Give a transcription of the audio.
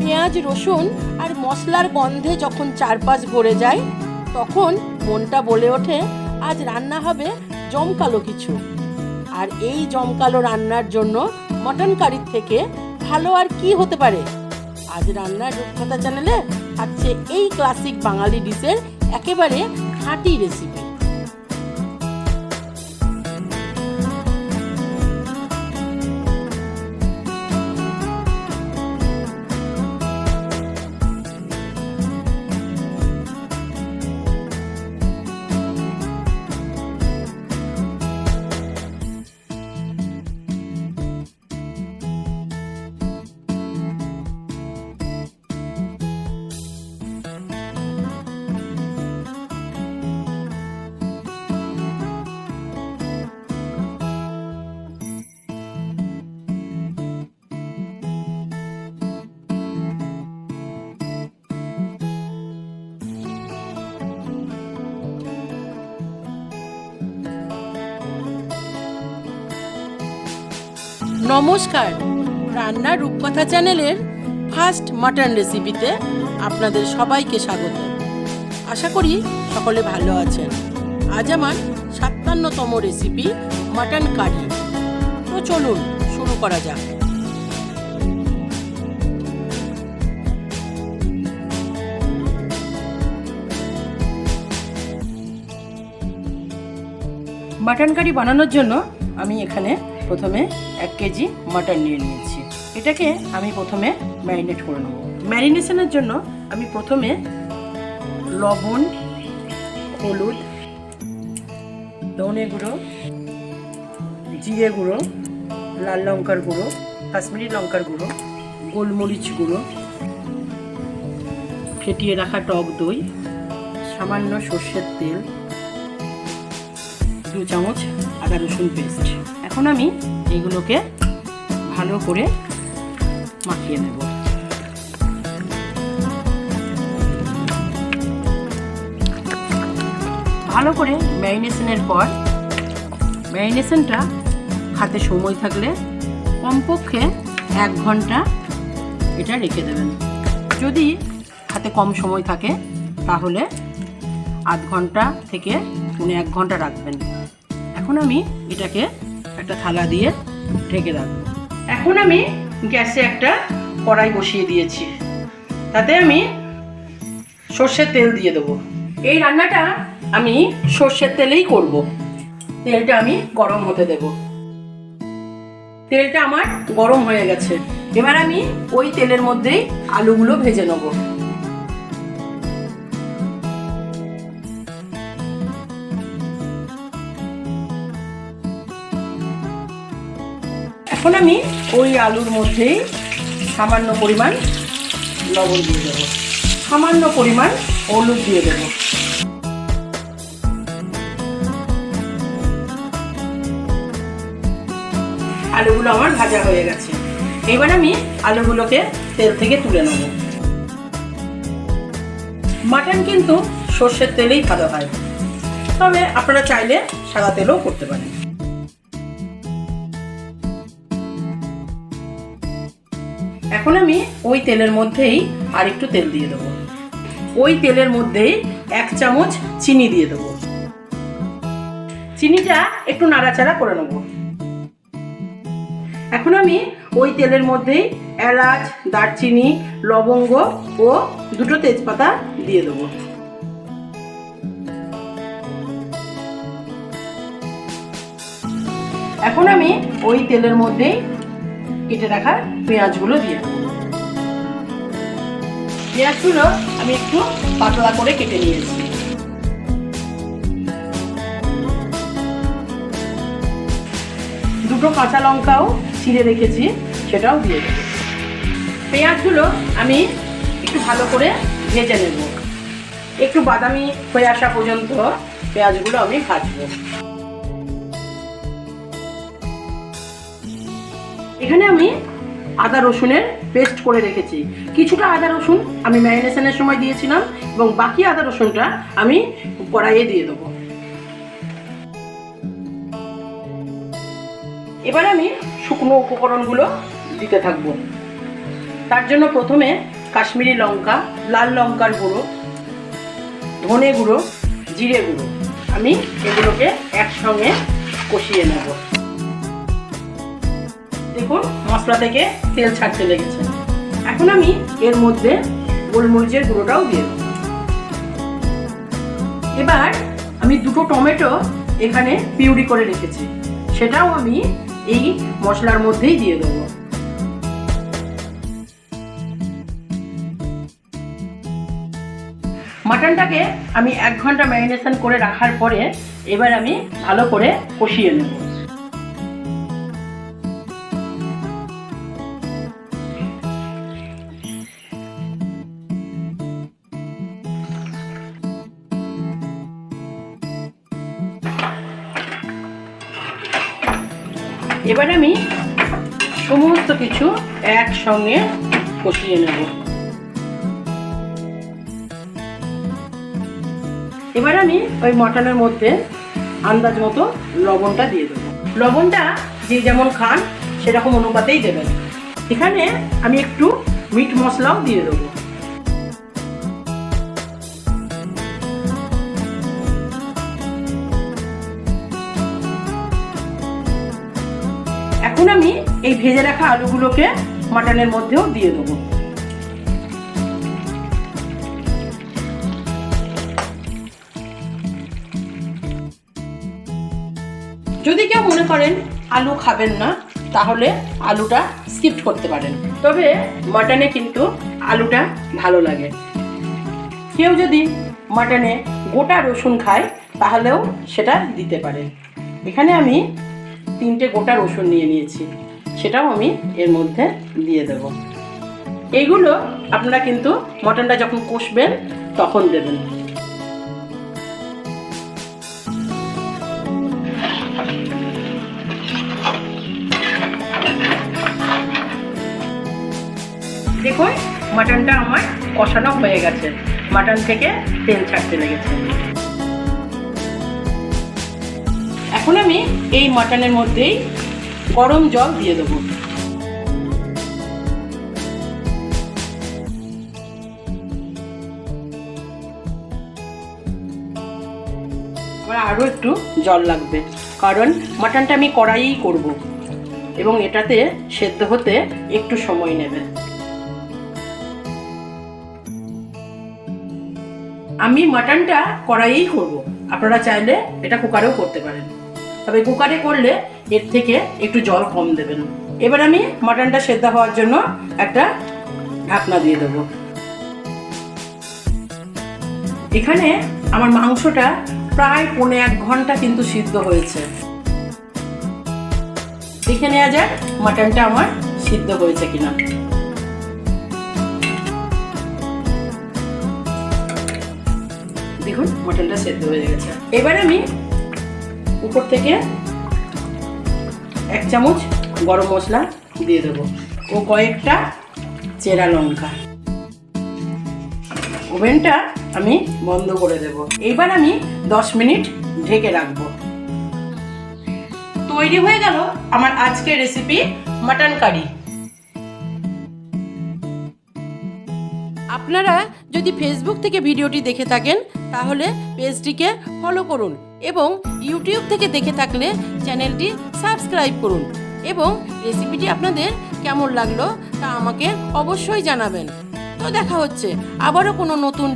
পেঁয়াজ, রসুন আর মশলার গন্ধে যখন চারপাশ ভরে যায়, তখন মনটা বলে ওঠে, আজ রান্না হবে জমকালো কিছু। আর এই জমকালো রান্নার জন্য মটন কারির থেকে ভালো আর কি হতে পারে? আজ রান্নার রূপকথা চ্যানেলে থাকছে এই ক্লাসিক বাঙালি ডিশের একেবারে খাঁটি রেসিপি নমস্কার। রান্নার রূপকথা চ্যানেলের ফার্স্ট মাটন রেসিপিতে আপনাদের সবাইকে স্বাগত। আশা করি সকলে ভালো আছেন। আজ আমার সাতান্নতম রেসিপি মাটন কারি। তো চলুন শুরু করা যাক। মাটন কারি বানানোর জন্য আমি এখানে প্রথমে এক কেজি মাটন নিয়ে নিয়েছি। এটাকে আমি প্রথমে ম্যারিনেট করে নেব। ম্যারিনেশনের জন্য আমি প্রথমে লবণ, হলুদ, ধনে গুঁড়ো, জিরে গুঁড়ো, লাল লঙ্কার গুঁড়ো, কাশ্মীরি লঙ্কার গুঁড়ো, গোলমরিচ গুঁড়ো, ফেটিয়ে রাখা টক দই, সামান্য সর্ষের তেল, দু চামচ আদা রসুন পেস্ট এখন আমি এগুলোকে ভালো করে মাখিয়ে নেব। ভালো করে ম্যারিনেশনের পর ম্যারিনেশনটা হাতে সময় থাকলে কমপক্ষে এক ঘণ্টা এটা রেখে দেবেন। যদি হাতে কম সময় থাকে, তাহলে আধ ঘণ্টা থেকে পৌনে এক ঘণ্টা রাখবেন। এখন আমি এটাকে একটা থালা দিয়ে ঢেকে রাখব। এখন আমি গ্যাসে একটা কড়াই বসিয়ে দিয়েছি। তাতে আমি সর্ষের তেল দিয়ে দেবো। এই রান্নাটা আমি সর্ষের তেলেই করব। তেলটা আমি গরম হতে দেব। তেলটা আমার গরম হয়ে গেছে। এবার আমি ওই তেলের মধ্যেই আলুগুলো ভেজে নেব। এখন আমি ওই আলুর মধ্যেই সামান্য পরিমাণ লবণ দিয়ে দেবো। সামান্য পরিমাণ হলুদ দিয়ে দেবো। আলুগুলো আমার ভাজা হয়ে গেছে। এবার আমি আলুগুলোকে তেল থেকে তুলে নেব। মাটন কিন্তু সর্ষের তেলেই ভালো হয়। তবে আপনারা চাইলে সাদা তেলও করতে পারেন। এখন আমি ওই তেলের মধ্যেই আর একটু তেল দিয়ে দেবো। ওই তেলের মধ্যেই এক চামচ চিনি দিয়ে দেবো। চিনিটা একটু নাড়াচাড়া করে নেব। এখন আমি ওই তেলের মধ্যেই এলাচ, দারচিনি, লবঙ্গ ও দুটো তেজপাতা দিয়ে দেবো। এখন আমি ওই তেলের মধ্যেই কেটে রাখা পেঁয়াজগুলো দিয়ে পেঁয়াজগুলো আমি একটু পাতলা করে কেটে নিয়েছি। দুটো কাঁচা লঙ্কাও ছিঁড়ে রেখেছি, সেটাও দিয়ে দেবো। পেঁয়াজগুলো আমি একটু ভালো করে ভেজে নেব। একটু বাদামি হয়ে আসা পর্যন্ত পেঁয়াজগুলো আমি ভাজবো। এখানে আমি আদা রসুনের পেস্ট করে রেখেছি। কিছুটা আদা রসুন আমি ম্যারিনেশনের সময় দিয়েছিলাম এবং বাকি আদা রসুনটা আমি কড়াইয়ে দিয়ে দেবো। এবার আমি শুকনো উপকরণগুলো দিতে থাকব। তার জন্য প্রথমে কাশ্মীরি লঙ্কা, লাল লঙ্কার গুঁড়ো, ধনে গুঁড়ো, জিরে গুঁড়ো আমি এগুলোকে একসঙ্গে কষিয়ে নেব। দেখুন, মশলা থেকে তেল ছাড়তে লেগেছে এখন আমি এর মধ্যে গোলমরিচের গুঁড়োটাও দিয়ে দেবো। এবার আমি দুটো টমেটো এখানে পিউরি করে রেখেছি। সেটাও আমি এই মশলার মধ্যেই দিয়ে দেবো। মাটনটাকে আমি এক ঘণ্টা ম্যারিনেশন করে রাখার পরে এবার আমি ভালো করে কষিয়ে নেব। এবার আমি সমস্ত কিছু একসঙ্গে কষিয়ে নেব। এবার আমি ওই মটনের মধ্যে আন্দাজ মতো লবণটা দিয়ে দেবো। লবণটা যে যেমন খান সেরকম অনুপাতেই দেবেন। এখানে আমি একটু মিট মশলাও দিয়ে দেবো। আমি এই ভেজে রাখা আলুগুলোকে মাটনের মধ্যেও দিয়ে দেবো। যদি কেউ মনে করেন আলু খাবেন না, তাহলে আলুটা স্কিপ করতে পারেন। তবে মাটনে কিন্তু আলুটা ভালো লাগে। কেউ যদি মাটনে গোটা রসুন খায়, তাহলেও সেটা দিতে পারেন। এখানে আমি তিনটে গোটা রসুন নিয়ে নিয়েছি। সেটাও আমি এর মধ্যে দিয়ে দেব। এইগুলো আপনারা কিন্তু মটনটা যখন কষবেন, তখন দেবেন। দেখুন, মাটনটা আমার কষানো হয়ে গেছে। মাটন থেকে তেল ছাড়তে লেগেছে। এখন আমি এই মাটনের মধ্যেই গরম জল দিয়ে দেবো। আমার আরও একটু জল লাগবে, কারণ মাটনটা আমি কড়াইয়েই করব এবং এটাতে সেদ্ধ হতে একটু সময় নেবে। আমি মাটনটা কড়াইয়েই করব, আপনারা চাইলে এটা কুকারেও করতে পারেন। তবে কুকারে করলে এর থেকে একটু জল কম দেবেন। এবার আমি মাটনটা সেদ্ধ হওয়ার জন্য একটা ঢাকনা দিয়ে দেবো। এখানে আমার মাংসটা প্রায় পৌনে এক ঘণ্টা কিন্তু সিদ্ধ হয়েছে। দেখে নেওয়া যাক মাটনটা আমার সিদ্ধ হয়েছে কিনা। দেখুন, মটনটা সেদ্ধ হয়ে গেছে। এবার আমি উপর থেকে এক চামচ গরম মশলা দিয়ে দেবো ও কয়েকটা চেরা লঙ্কা। ওভেনটা আমি বন্ধ করে দেব। এবার আমি দশ মিনিট ঢেকে রাখব। তৈরি হয়ে গেল আমার আজকের রেসিপি মাটন কারি আপনারা যদি ফেসবুক থেকে ভিডিওটি দেখে থাকেন, তাহলে পেজটিকে ফলো করুন। এবং ইউটিউব থেকে দেখে থাকলে চ্যানেলটি সাবস্ক্রাইব করুন এবং রেসিপিটি আপনাদের কেমন লাগল তা আমাকে অবশ্যই জানাবেন। তো দেখা হচ্ছে আবারও কোনো নতুন